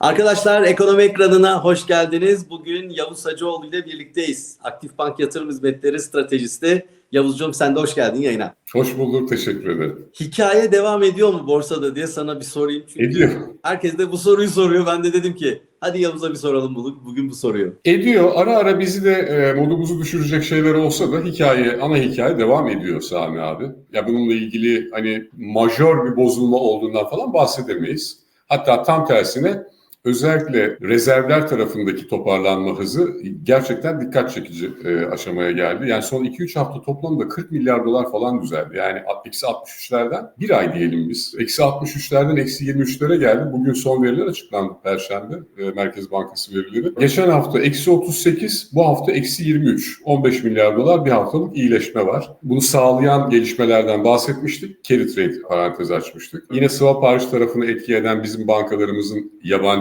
Arkadaşlar ekonomi ekranına hoş geldiniz. Bugün Yavuz Hacıoğlu ile birlikteyiz. Aktif Bank Yatırım Hizmetleri Stratejisti. Yavuzcuğum sen de hoş geldin yayına. Hoş bulduk, teşekkür ederim. Hikaye devam ediyor mu borsada diye sana bir sorayım. Çünkü Ediyor. herkes de bu soruyu soruyor. Ben de dedim ki hadi Yavuz'a bir soralım bugün, bugün bu soruyu. Ediyor. Ara ara bizi de e, modumuzu düşürecek şeyler olsa da hikaye, ana hikaye devam ediyor Sami abi. Ya bununla ilgili hani majör bir bozulma olduğundan falan bahsedemeyiz. Hatta tam tersine özellikle rezervler tarafındaki toparlanma hızı gerçekten dikkat çekici e, aşamaya geldi. Yani son 2-3 hafta toplamda 40 milyar dolar falan düzeldi. Yani eksi 63'lerden bir ay diyelim biz. Eksi 63'lerden eksi 23'lere geldi. Bugün son veriler açıklandı Perşembe e, Merkez Bankası verileri. Geçen hafta eksi 38, bu hafta eksi 23. 15 milyar dolar bir haftalık iyileşme var. Bunu sağlayan gelişmelerden bahsetmiştik. Carry trade parantez açmıştık. Yine swap hariç tarafını etki eden bizim bankalarımızın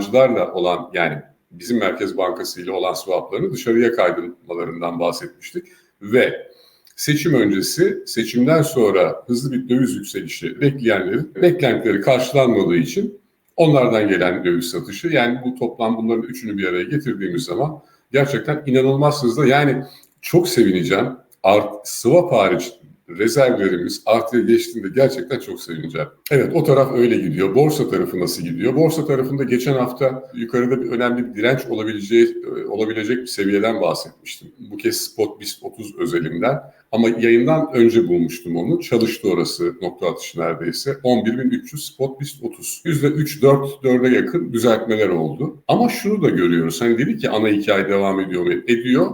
yabancılarla olan yani bizim Merkez Bankası ile olan swaplarını dışarıya kaydırmalarından bahsetmiştik. Ve seçim öncesi, seçimden sonra hızlı bir döviz yükselişi bekleyenlerin beklentileri karşılanmadığı için onlardan gelen döviz satışı yani bu toplam bunların üçünü bir araya getirdiğimiz zaman gerçekten inanılmaz hızla yani çok sevineceğim. Art, swap hariç rezervlerimiz artıya geçtiğinde gerçekten çok sevineceğim. Evet o taraf öyle gidiyor. Borsa tarafı nasıl gidiyor? Borsa tarafında geçen hafta yukarıda bir önemli bir direnç olabileceği olabilecek bir seviyeden bahsetmiştim. Bu kez Spot BIST 30 özelinden. Ama yayından önce bulmuştum onu. Çalıştı orası nokta atışı neredeyse. 11.300 Spot BIST 30. %3-4, 4'e yakın düzeltmeler oldu. Ama şunu da görüyoruz. Hani dedik ki ana hikaye devam ediyor? Ediyor.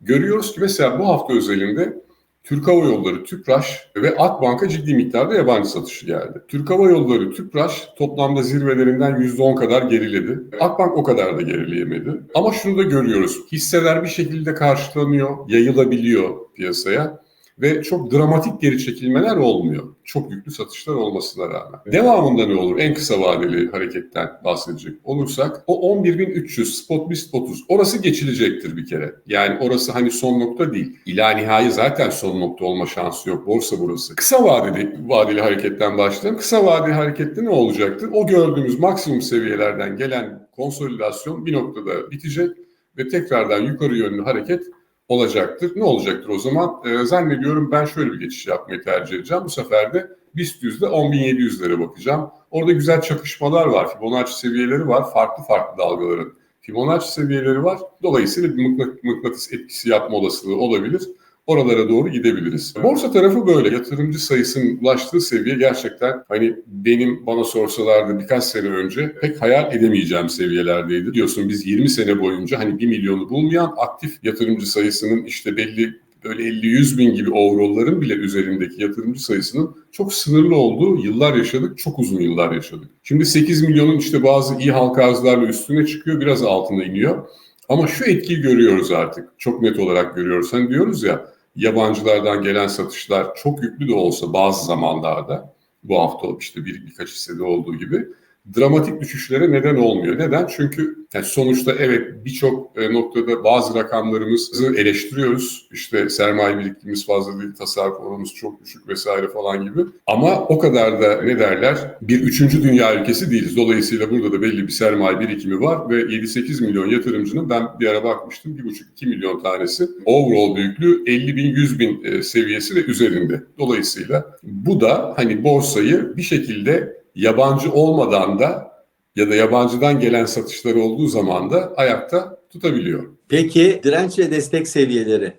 Görüyoruz ki mesela bu hafta özelinde Türk Hava Yolları, Tüpraş ve Akbank'a ciddi miktarda yabancı satışı geldi. Türk Hava Yolları, Tüpraş toplamda zirvelerinden %10 kadar geriledi. Akbank o kadar da gerileyemedi. Ama şunu da görüyoruz. Hisseler bir şekilde karşılanıyor, yayılabiliyor piyasaya ve çok dramatik geri çekilmeler olmuyor. Çok yüklü satışlar olmasına rağmen. Devamında ne olur? En kısa vadeli hareketten bahsedecek olursak o 11.300 spot BIST 30 orası geçilecektir bir kere. Yani orası hani son nokta değil. İla nihai zaten son nokta olma şansı yok. Borsa burası. Kısa vadeli vadeli hareketten başlayalım. Kısa vadeli harekette ne olacaktır? O gördüğümüz maksimum seviyelerden gelen konsolidasyon bir noktada bitecek ve tekrardan yukarı yönlü hareket olacaktır. Ne olacaktır o zaman? Ee, zannediyorum ben şöyle bir geçiş yapmayı tercih edeceğim. Bu sefer de BIST yüzde 10.700'lere bakacağım. Orada güzel çakışmalar var. Fibonacci seviyeleri var. Farklı farklı dalgaların Fibonacci seviyeleri var. Dolayısıyla bir mıknatıs etkisi yapma olasılığı olabilir. Oralara doğru gidebiliriz. Borsa tarafı böyle. Yatırımcı sayısının ulaştığı seviye gerçekten hani benim bana sorsalardı birkaç sene önce pek hayal edemeyeceğim seviyelerdeydi. Diyorsun biz 20 sene boyunca hani 1 milyonu bulmayan aktif yatırımcı sayısının işte belli böyle 50-100 bin gibi overall'ların bile üzerindeki yatırımcı sayısının çok sınırlı olduğu yıllar yaşadık, çok uzun yıllar yaşadık. Şimdi 8 milyonun işte bazı iyi halka arzlarla üstüne çıkıyor, biraz altına iniyor. Ama şu etkiyi görüyoruz artık, çok net olarak görüyoruz. Hani diyoruz ya, yabancılardan gelen satışlar çok yüklü de olsa bazı zamanlarda, bu hafta işte bir birkaç hissede olduğu gibi dramatik düşüşlere neden olmuyor. Neden? Çünkü yani sonuçta evet birçok noktada bazı rakamlarımızı eleştiriyoruz. İşte sermaye birikimimiz fazla değil, tasarruf oranımız çok düşük vesaire falan gibi. Ama o kadar da ne derler bir üçüncü dünya ülkesi değiliz. Dolayısıyla burada da belli bir sermaye birikimi var ve 7-8 milyon yatırımcının ben bir ara bakmıştım 1,5-2 milyon tanesi overall büyüklüğü 50 bin 100 bin seviyesi ve üzerinde. Dolayısıyla bu da hani borsayı bir şekilde yabancı olmadan da ya da yabancıdan gelen satışları olduğu zaman da ayakta tutabiliyor. Peki direnç ve destek seviyeleri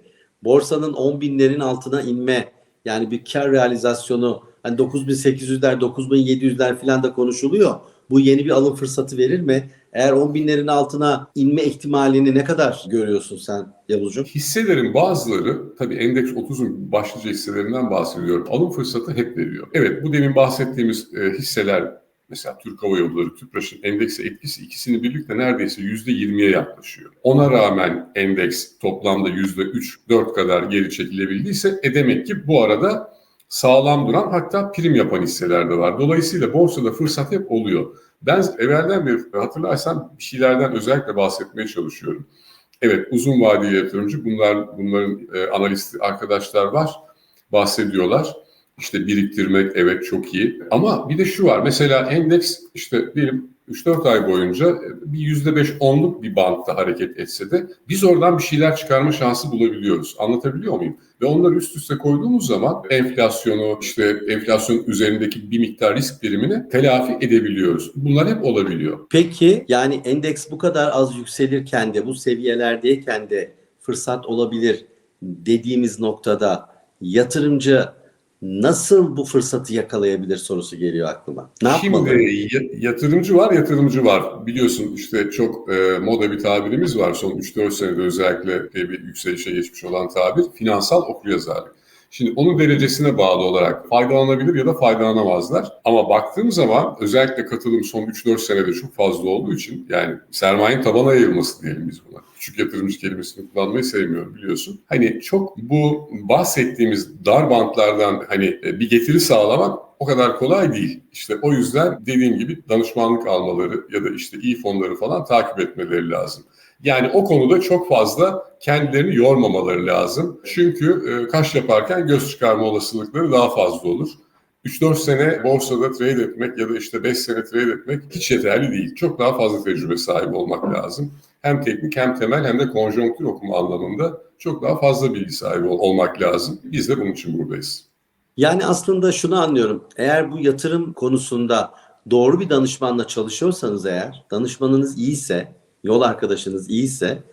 borsanın 10 binlerin altına inme yani bir kar realizasyonu hani 9800'ler 9700'ler falan da konuşuluyor. Bu yeni bir alım fırsatı verir mi? Eğer 10 binlerin altına inme ihtimalini ne kadar görüyorsun sen Yavuzcuğum? Hisselerin bazıları tabii endeks 30'un başlıca hisselerinden bahsediyorum. Alım fırsatı hep veriyor. Evet bu demin bahsettiğimiz e, hisseler mesela Türk Hava Yolları, Tüpraş'ın endekse etkisi ikisini birlikte neredeyse %20'ye yaklaşıyor. Ona rağmen endeks toplamda %3-4 kadar geri çekilebildiyse e demek ki bu arada sağlam duran hatta prim yapan hisseler de var. Dolayısıyla borsada fırsat hep oluyor. Ben evvelden bir hatırlarsan bir şeylerden özellikle bahsetmeye çalışıyorum. Evet uzun vadeli yatırımcı bunlar bunların e, analisti arkadaşlar var bahsediyorlar. İşte biriktirmek evet çok iyi ama bir de şu var mesela endeks işte diyelim 3-4 ay boyunca bir %5-10'luk bir bantta hareket etse de biz oradan bir şeyler çıkarma şansı bulabiliyoruz. Anlatabiliyor muyum? Ve onları üst üste koyduğumuz zaman enflasyonu, işte enflasyon üzerindeki bir miktar risk primini telafi edebiliyoruz. Bunlar hep olabiliyor. Peki yani endeks bu kadar az yükselirken de bu seviyelerdeyken de fırsat olabilir dediğimiz noktada yatırımcı nasıl bu fırsatı yakalayabilir sorusu geliyor aklıma. Ne yapmalı? Şimdi ya- yatırımcı var, yatırımcı var. Biliyorsun işte çok e, moda bir tabirimiz var. Son 3-4 senede özellikle e, bir yükselişe geçmiş olan tabir. Finansal okuryazarlık. Şimdi onun derecesine bağlı olarak faydalanabilir ya da faydalanamazlar. Ama baktığım zaman özellikle katılım son 3-4 senede çok fazla olduğu için yani sermayenin tabana yayılması diyelim biz buna. Küçük yatırımcı kelimesini kullanmayı sevmiyorum biliyorsun. Hani çok bu bahsettiğimiz dar bantlardan hani e, bir getiri sağlamak o kadar kolay değil. İşte o yüzden dediğim gibi danışmanlık almaları ya da işte iyi fonları falan takip etmeleri lazım. Yani o konuda çok fazla kendilerini yormamaları lazım. Çünkü e, kaş yaparken göz çıkarma olasılıkları daha fazla olur. 3-4 sene borsada trade etmek ya da işte 5 sene trade etmek hiç yeterli değil. Çok daha fazla tecrübe sahibi olmak lazım. Hem teknik hem temel hem de konjonktür okuma anlamında çok daha fazla bilgi sahibi ol- olmak lazım. Biz de bunun için buradayız. Yani aslında şunu anlıyorum. Eğer bu yatırım konusunda doğru bir danışmanla çalışıyorsanız eğer, danışmanınız iyiyse, yol arkadaşınız iyiyse,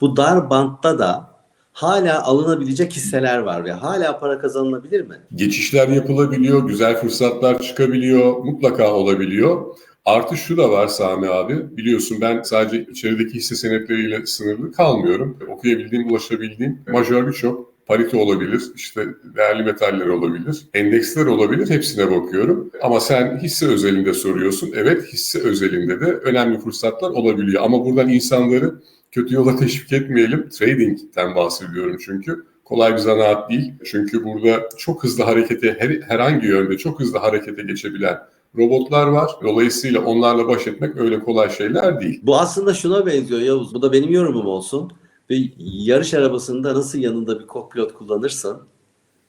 bu dar bantta da hala alınabilecek hisseler var ve hala para kazanılabilir mi? Geçişler yapılabiliyor, güzel fırsatlar çıkabiliyor, mutlaka olabiliyor. Artı şu da var Sami abi, biliyorsun ben sadece içerideki hisse senetleriyle sınırlı kalmıyorum. Okuyabildiğim, ulaşabildiğim majör birçok parite olabilir, işte değerli metaller olabilir, endeksler olabilir, hepsine bakıyorum. Ama sen hisse özelinde soruyorsun. Evet, hisse özelinde de önemli fırsatlar olabiliyor. Ama buradan insanları kötü yola teşvik etmeyelim. Trading'den bahsediyorum çünkü. Kolay bir zanaat değil. Çünkü burada çok hızlı harekete, her, herhangi yönde çok hızlı harekete geçebilen robotlar var. Dolayısıyla onlarla baş etmek öyle kolay şeyler değil. Bu aslında şuna benziyor Yavuz. Bu da benim yorumum olsun. Bir yarış arabasında nasıl yanında bir kokpilot kullanırsın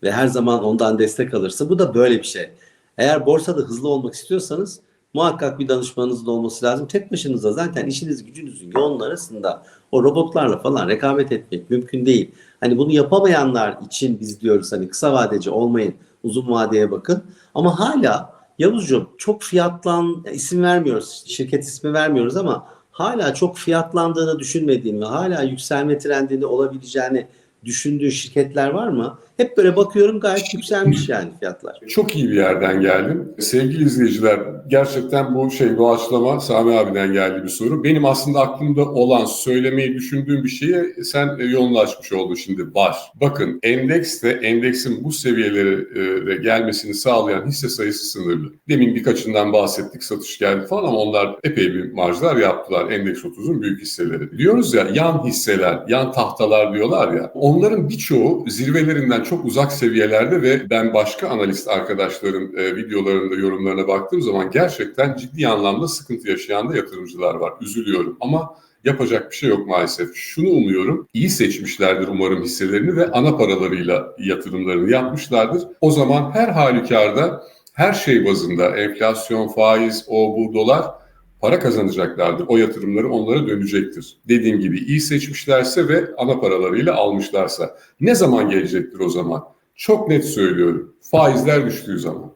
ve her zaman ondan destek alırsın. Bu da böyle bir şey. Eğer borsada hızlı olmak istiyorsanız muhakkak bir danışmanınızın olması lazım. Tek başınıza zaten işiniz gücünüzün yoğun arasında o robotlarla falan rekabet etmek mümkün değil. Hani bunu yapamayanlar için biz diyoruz hani kısa vadeci olmayın, uzun vadeye bakın. Ama hala Yavuzcuğum çok fiyatlan isim vermiyoruz, şirket ismi vermiyoruz ama hala çok fiyatlandığını düşünmediğin ve hala yükselme trendinde olabileceğini düşündüğün şirketler var mı? Hep böyle bakıyorum gayet yükselmiş yani fiyatlar. Çok iyi bir yerden geldin. Sevgili izleyiciler, gerçekten bu şey doğaçlama Sami abiden geldi bir soru. Benim aslında aklımda olan, söylemeyi düşündüğüm bir şeye sen e, yolunu açmış oldun şimdi. Var. Bakın endekste, endeksin bu seviyelere gelmesini sağlayan hisse sayısı sınırlı. Demin birkaçından bahsettik, satış geldi falan ama onlar epey bir marjlar yaptılar. Endeks 30'un büyük hisseleri. Diyoruz ya yan hisseler, yan tahtalar diyorlar ya. Onların birçoğu zirvelerinden çok uzak seviyelerde ve ben başka analist arkadaşların e, videolarında yorumlarına baktığım zaman gerçekten ciddi anlamda sıkıntı yaşayan da yatırımcılar var. Üzülüyorum ama yapacak bir şey yok maalesef. Şunu umuyorum, iyi seçmişlerdir umarım hisselerini ve ana paralarıyla yatırımlarını yapmışlardır. O zaman her halükarda her şey bazında enflasyon, faiz, o bu dolar para kazanacaklardır. O yatırımları onlara dönecektir. Dediğim gibi iyi seçmişlerse ve ana paralarıyla almışlarsa. Ne zaman gelecektir o zaman? Çok net söylüyorum. Faizler düştüğü zaman.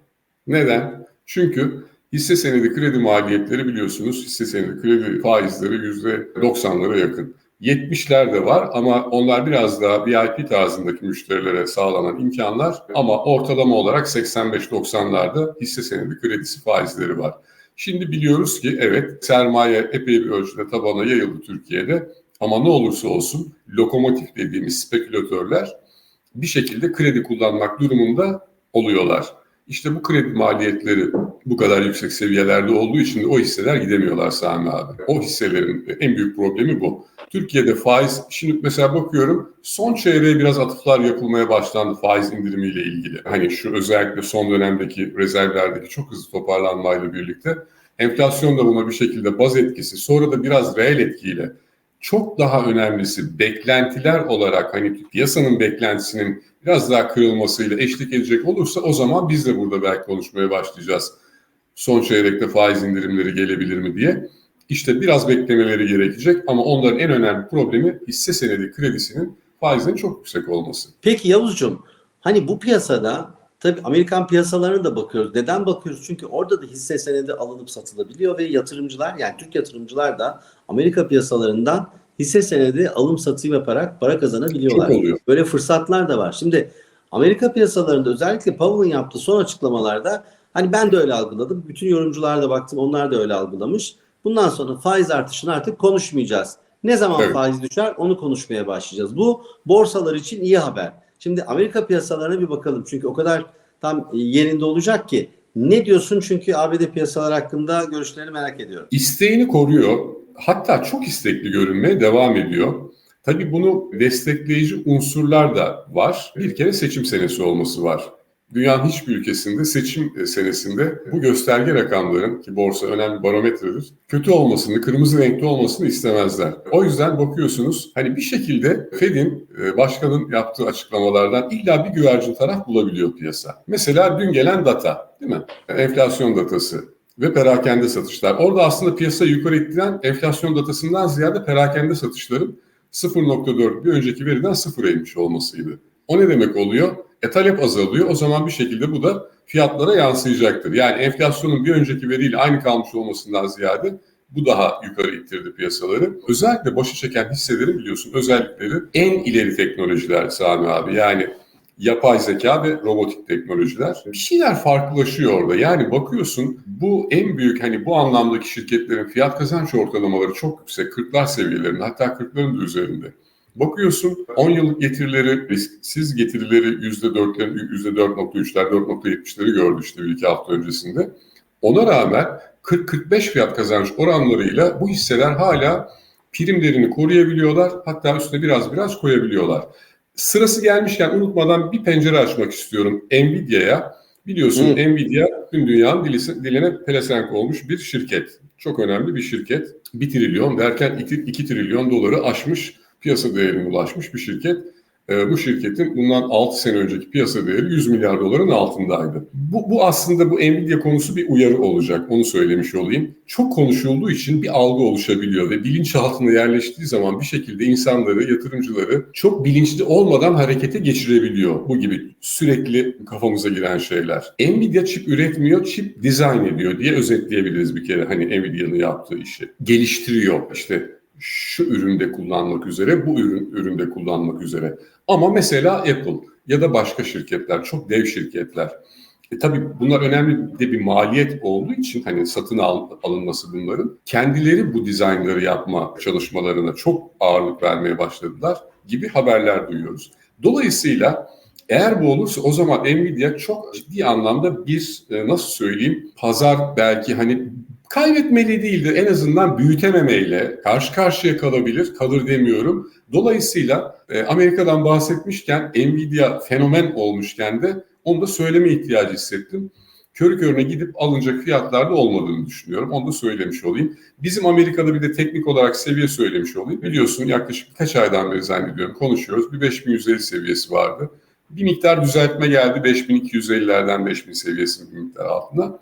Neden? Çünkü hisse senedi kredi maliyetleri biliyorsunuz hisse senedi kredi faizleri %90'lara yakın. 70'ler de var ama onlar biraz daha VIP tarzındaki müşterilere sağlanan imkanlar ama ortalama olarak 85-90'larda hisse senedi kredisi faizleri var. Şimdi biliyoruz ki evet sermaye epey bir ölçüde tabana yayıldı Türkiye'de ama ne olursa olsun lokomotif dediğimiz spekülatörler bir şekilde kredi kullanmak durumunda oluyorlar. İşte bu kredi maliyetleri bu kadar yüksek seviyelerde olduğu için de o hisseler gidemiyorlar Sami abi. O hisselerin en büyük problemi bu. Türkiye'de faiz, şimdi mesela bakıyorum son çeyreğe biraz atıflar yapılmaya başlandı faiz indirimiyle ilgili. Hani şu özellikle son dönemdeki rezervlerdeki çok hızlı toparlanmayla birlikte enflasyon da buna bir şekilde baz etkisi sonra da biraz reel etkiyle çok daha önemlisi beklentiler olarak hani piyasanın beklentisinin biraz daha kırılmasıyla eşlik edecek olursa o zaman biz de burada belki konuşmaya başlayacağız. son çeyrekte faiz indirimleri gelebilir mi diye. İşte biraz beklemeleri gerekecek ama onların en önemli problemi hisse senedi kredisinin faizinin çok yüksek olması. Peki Yavuzcuğum hani bu piyasada tabii Amerikan piyasalarına da bakıyoruz. Neden bakıyoruz? Çünkü orada da hisse senedi alınıp satılabiliyor ve yatırımcılar yani Türk yatırımcılar da Amerika piyasalarından hisse senedi alım satım yaparak para kazanabiliyorlar. Çok oluyor. Böyle fırsatlar da var. Şimdi Amerika piyasalarında özellikle Powell'ın yaptığı son açıklamalarda hani ben de öyle algıladım. Bütün yorumcular da baktım onlar da öyle algılamış. Bundan sonra faiz artışını artık konuşmayacağız. Ne zaman Evet. faiz düşer onu konuşmaya başlayacağız. Bu borsalar için iyi haber. Şimdi Amerika piyasalarına bir bakalım. Çünkü o kadar tam yerinde olacak ki. Ne diyorsun? Çünkü ABD piyasalar hakkında görüşlerini merak ediyorum. İsteğini koruyor. Hatta çok istekli görünmeye devam ediyor. Tabii bunu destekleyici unsurlar da var. Bir kere seçim senesi olması var. Dünyanın hiçbir ülkesinde seçim e, senesinde bu gösterge rakamların ki borsa önemli barometredir. Kötü olmasını, kırmızı renkli olmasını istemezler. O yüzden bakıyorsunuz hani bir şekilde Fed'in e, başkanın yaptığı açıklamalardan illa bir güvercin taraf bulabiliyor piyasa. Mesela dün gelen data değil mi? Enflasyon datası ve perakende satışlar. Orada aslında piyasa yukarı ittiren enflasyon datasından ziyade perakende satışların 0.4 bir önceki veriden sıfıra inmiş olmasıydı. O ne demek oluyor? E talep azalıyor. O zaman bir şekilde bu da fiyatlara yansıyacaktır. Yani enflasyonun bir önceki veriyle aynı kalmış olmasından ziyade bu daha yukarı ittirdi piyasaları. Özellikle başı çeken hisselerin biliyorsun özellikleri en ileri teknolojiler Sami abi. Yani yapay zeka ve robotik teknolojiler. Bir şeyler farklılaşıyor orada. Yani bakıyorsun bu en büyük hani bu anlamdaki şirketlerin fiyat kazanç ortalamaları çok yüksek. 40'lar seviyelerinde hatta 40'ların da üzerinde. Bakıyorsun 10 yıllık getirileri, risksiz getirileri %4'lerin, %4.3'ler, 4.70'leri gördü işte bir iki hafta öncesinde. Ona rağmen 40-45 fiyat kazanç oranlarıyla bu hisseler hala primlerini koruyabiliyorlar. Hatta üstüne biraz biraz koyabiliyorlar. Sırası gelmişken unutmadan bir pencere açmak istiyorum Nvidia'ya. Biliyorsun Hı. Nvidia tüm dünyanın diline pelesenk olmuş bir şirket. Çok önemli bir şirket. 1 trilyon derken 2, trilyon doları aşmış piyasa değerine ulaşmış bir şirket. Ee, bu şirketin bundan 6 sene önceki piyasa değeri 100 milyar doların altındaydı. Bu, bu aslında bu Nvidia konusu bir uyarı olacak. Onu söylemiş olayım. Çok konuşulduğu için bir algı oluşabiliyor ve bilinçaltına yerleştiği zaman bir şekilde insanları, yatırımcıları çok bilinçli olmadan harekete geçirebiliyor. Bu gibi sürekli kafamıza giren şeyler. Nvidia çip üretmiyor, çip dizayn ediyor diye özetleyebiliriz bir kere hani Nvidia'nın yaptığı işi. Geliştiriyor işte şu üründe kullanmak üzere, bu ürün üründe kullanmak üzere. Ama mesela Apple ya da başka şirketler, çok dev şirketler. E tabii bunlar önemli de bir maliyet olduğu için hani satın al, alınması bunların. Kendileri bu dizaynları yapma çalışmalarına çok ağırlık vermeye başladılar gibi haberler duyuyoruz. Dolayısıyla eğer bu olursa o zaman Nvidia çok ciddi anlamda bir e, nasıl söyleyeyim pazar belki hani kaybetmeli değildir en azından büyütememeyle karşı karşıya kalabilir kalır demiyorum. Dolayısıyla e, Amerika'dan bahsetmişken Nvidia fenomen olmuşken de onu da söyleme ihtiyacı hissettim. Körü körüne gidip alınacak fiyatlarda olmadığını düşünüyorum. Onu da söylemiş olayım. Bizim Amerika'da bir de teknik olarak seviye söylemiş olayım. Biliyorsun yaklaşık birkaç aydan beri zannediyorum konuşuyoruz. Bir 5150 seviyesi vardı. Bir miktar düzeltme geldi 5250'lerden 5000 seviyesinin bir miktar altına.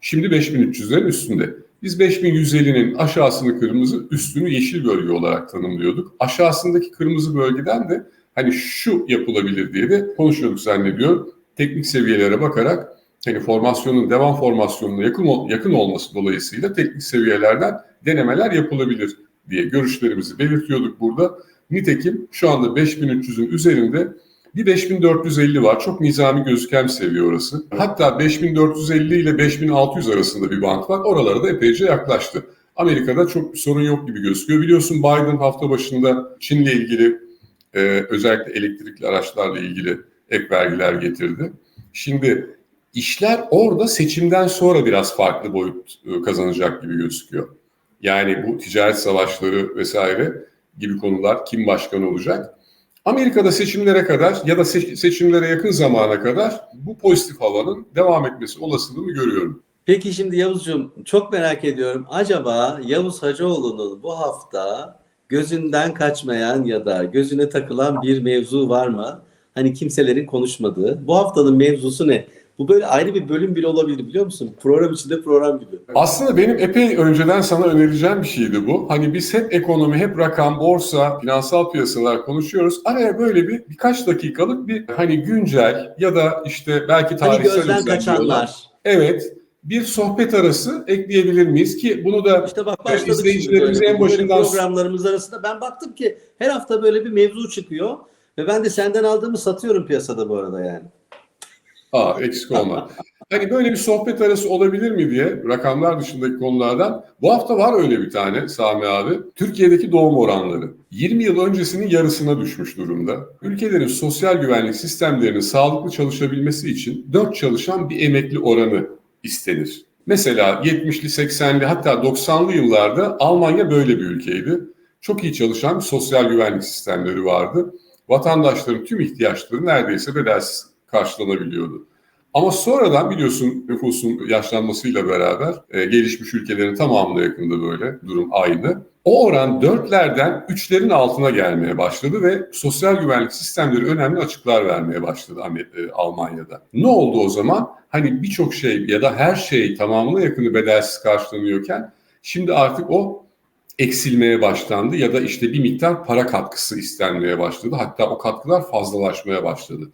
Şimdi 5300'lerin üstünde. Biz 5150'nin aşağısını kırmızı, üstünü yeşil bölge olarak tanımlıyorduk. Aşağısındaki kırmızı bölgeden de hani şu yapılabilir diye de konuşuyorduk zannediyorum. Teknik seviyelere bakarak hani formasyonun devam formasyonuna yakın yakın olması dolayısıyla teknik seviyelerden denemeler yapılabilir diye görüşlerimizi belirtiyorduk burada. Nitekim şu anda 5300'ün üzerinde bir 5450 var. Çok nizami gözüken bir seviye orası. Hatta 5450 ile 5600 arasında bir bant var. Oralara da epeyce yaklaştı. Amerika'da çok bir sorun yok gibi gözüküyor. Biliyorsun Biden hafta başında Çin'le ilgili e, özellikle elektrikli araçlarla ilgili ek vergiler getirdi. Şimdi işler orada seçimden sonra biraz farklı boyut e, kazanacak gibi gözüküyor. Yani bu ticaret savaşları vesaire gibi konular kim başkan olacak? Amerika'da seçimlere kadar ya da seçimlere yakın zamana kadar bu pozitif havanın devam etmesi olasılığını görüyorum. Peki şimdi Yavuzcuğum çok merak ediyorum. Acaba Yavuz Hacıoğlu'nun bu hafta gözünden kaçmayan ya da gözüne takılan bir mevzu var mı? Hani kimselerin konuşmadığı. Bu haftanın mevzusu ne? Bu böyle ayrı bir bölüm bile olabilir biliyor musun? Program içinde program gibi. Aslında benim epey önceden sana önereceğim bir şeydi bu. Hani biz hep ekonomi, hep rakam, borsa, finansal piyasalar konuşuyoruz. Araya böyle bir birkaç dakikalık bir hani güncel ya da işte belki Hani tarihsel gözden özelliği olan- kaçanlar. Evet. Bir sohbet arası ekleyebilir miyiz ki bunu da İşte bak izleyicilerimize böyle. en başından- programlarımız arasında ben baktım ki her hafta böyle bir mevzu çıkıyor ve ben de senden aldığımı satıyorum piyasada bu arada yani. Aa eksik olma. Hani böyle bir sohbet arası olabilir mi diye rakamlar dışındaki konulardan. Bu hafta var öyle bir tane Sami abi. Türkiye'deki doğum oranları. 20 yıl öncesinin yarısına düşmüş durumda. Ülkelerin sosyal güvenlik sistemlerinin sağlıklı çalışabilmesi için 4 çalışan bir emekli oranı istenir. Mesela 70'li 80'li hatta 90'lı yıllarda Almanya böyle bir ülkeydi. Çok iyi çalışan sosyal güvenlik sistemleri vardı. Vatandaşların tüm ihtiyaçları neredeyse bedelsiz karşılanabiliyordu. Ama sonradan biliyorsun nüfusun yaşlanmasıyla beraber e, gelişmiş ülkelerin tamamına yakında böyle durum aynı. O oran dörtlerden üçlerin altına gelmeye başladı ve sosyal güvenlik sistemleri önemli açıklar vermeye başladı e, Almanya'da. Ne oldu o zaman? Hani birçok şey ya da her şey tamamına yakını bedelsiz karşılanıyorken şimdi artık o eksilmeye başlandı ya da işte bir miktar para katkısı istenmeye başladı. Hatta o katkılar fazlalaşmaya başladı.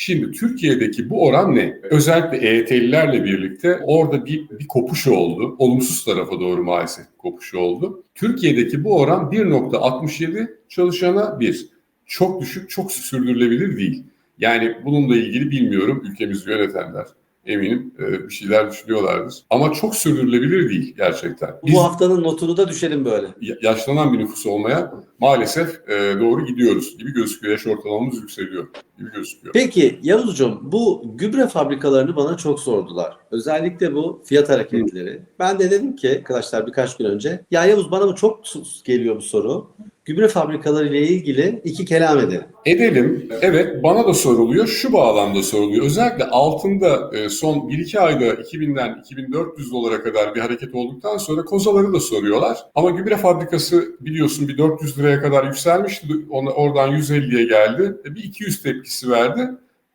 Şimdi Türkiye'deki bu oran ne? Özellikle EYT'lilerle birlikte orada bir, bir kopuş oldu. Olumsuz tarafa doğru maalesef kopuş oldu. Türkiye'deki bu oran 1.67 çalışana 1. Çok düşük, çok sürdürülebilir değil. Yani bununla ilgili bilmiyorum ülkemizi yönetenler. Eminim e, bir şeyler düşünüyorlardır. Ama çok sürdürülebilir değil gerçekten. Biz Bu haftanın notunu da düşelim böyle. ya- yaşlanan bir nüfus olmaya maalesef e, doğru gidiyoruz gibi gözüküyor. Yaş ortalamamız yükseliyor gibi gözüküyor. Peki Yavuzcuğum bu gübre fabrikalarını bana çok sordular. Özellikle bu fiyat hareketleri. Ben de dedim ki arkadaşlar birkaç gün önce ya Yavuz bana bu çok geliyor bu soru. Gübre fabrikaları ile ilgili iki kelam edelim. Edelim. Evet bana da soruluyor. Şu bağlamda soruluyor. Özellikle altında e, son 1-2 ayda 2000'den 2400 dolara kadar bir hareket olduktan sonra kozaları da soruyorlar. Ama gübre fabrikası biliyorsun bir 400 liraya kadar yükselmişti. Oradan 150'ye geldi. E, Bir 200 tepkisi verdi.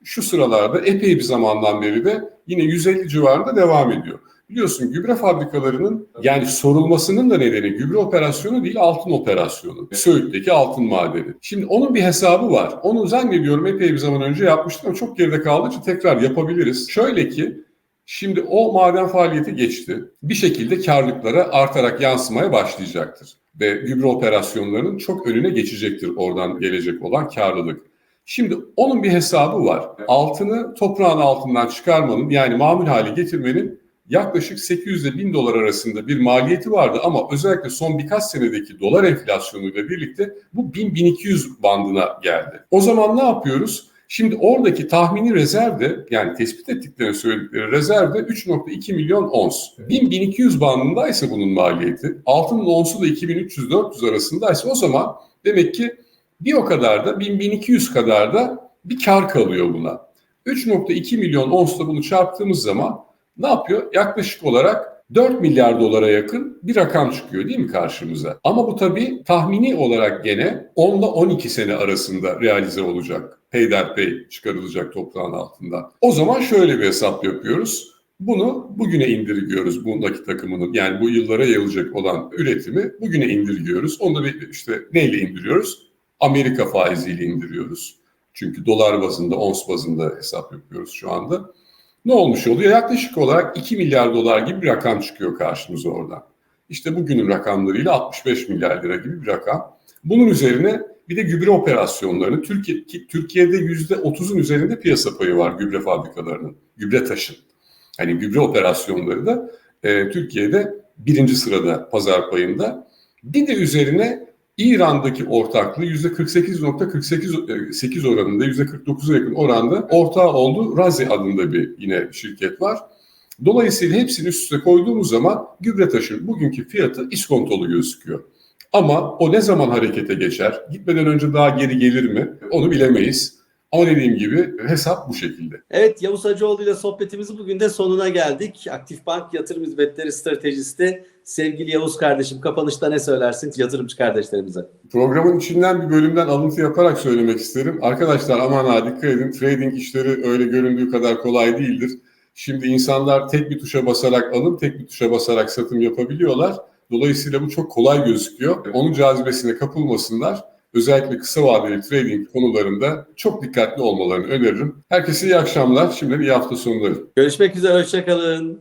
Şu sıralarda epey bir zamandan beri de yine 150 civarında devam ediyor. Biliyorsun gübre fabrikalarının yani sorulmasının da nedeni gübre operasyonu değil altın operasyonu. Söğüt'teki altın madeni. Şimdi onun bir hesabı var. Onu zannediyorum epey bir zaman önce yapmıştım ama çok geride kaldığı için tekrar yapabiliriz. Şöyle ki şimdi o maden faaliyeti geçti. Bir şekilde karlılıklara artarak yansımaya başlayacaktır. Ve gübre operasyonlarının çok önüne geçecektir oradan gelecek olan karlılık. Şimdi onun bir hesabı var. Altını toprağın altından çıkarmanın yani mamul hale getirmenin yaklaşık 800 ile 1000 dolar arasında bir maliyeti vardı ama özellikle son birkaç senedeki dolar enflasyonuyla birlikte bu 1000-1200 bandına geldi. O zaman ne yapıyoruz? Şimdi oradaki tahmini rezervde yani tespit ettiklerini söyledikleri rezervde 3.2 milyon ons. 1000-1200 bandındaysa bunun maliyeti, altının onsu da 2300-400 arasındaysa o zaman demek ki bir o kadar da 1000-1200 kadar da bir kar kalıyor buna. 3.2 milyon onsla bunu çarptığımız zaman ne yapıyor? Yaklaşık olarak 4 milyar dolara yakın bir rakam çıkıyor değil mi karşımıza? Ama bu tabii tahmini olarak gene 10 ile 12 sene arasında realize olacak. Peyderpey çıkarılacak toprağın altından. O zaman şöyle bir hesap yapıyoruz. Bunu bugüne indirgiyoruz bu nakit takımının yani bu yıllara yayılacak olan üretimi bugüne indirgiyoruz. Onu da bir işte neyle indiriyoruz? Amerika faiziyle indiriyoruz. Çünkü dolar bazında, ons bazında hesap yapıyoruz şu anda. Ne olmuş oluyor? Yaklaşık olarak 2 milyar dolar gibi bir rakam çıkıyor karşımıza oradan. İşte bugünün rakamlarıyla 65 milyar lira gibi bir rakam. Bunun üzerine bir de gübre operasyonlarını Türkiye, ki Türkiye'de %30'un üzerinde piyasa payı var gübre fabrikalarının, gübre taşın. Hani gübre operasyonları da e, Türkiye'de birinci sırada pazar payında. Bir de üzerine İran'daki ortaklığı %48.48 oranında, %49'a yakın oranda ortağı oldu. Razi adında bir yine şirket var. Dolayısıyla hepsini üst üste koyduğumuz zaman gübre taşın bugünkü fiyatı iskontolu gözüküyor. Ama o ne zaman harekete geçer? Gitmeden önce daha geri gelir mi? Onu bilemeyiz. Ama dediğim gibi hesap bu şekilde. Evet Yavuz Hacıoğlu ile sohbetimizin bugün de sonuna geldik. Aktif Bank Yatırım Hizmetleri Stratejisti sevgili Yavuz kardeşim kapanışta ne söylersin yatırımcı kardeşlerimize? Programın içinden bir bölümden alıntı yaparak söylemek isterim. Arkadaşlar aman ha dikkat edin. Trading işleri öyle göründüğü kadar kolay değildir. Şimdi insanlar tek bir tuşa basarak alım, tek bir tuşa basarak satım yapabiliyorlar. Dolayısıyla bu çok kolay gözüküyor. Onun cazibesine kapılmasınlar. Özellikle kısa vadeli trading konularında çok dikkatli olmalarını öneririm. Herkese iyi akşamlar. Şimdiden iyi hafta sonları. Görüşmek üzere hoşçakalın.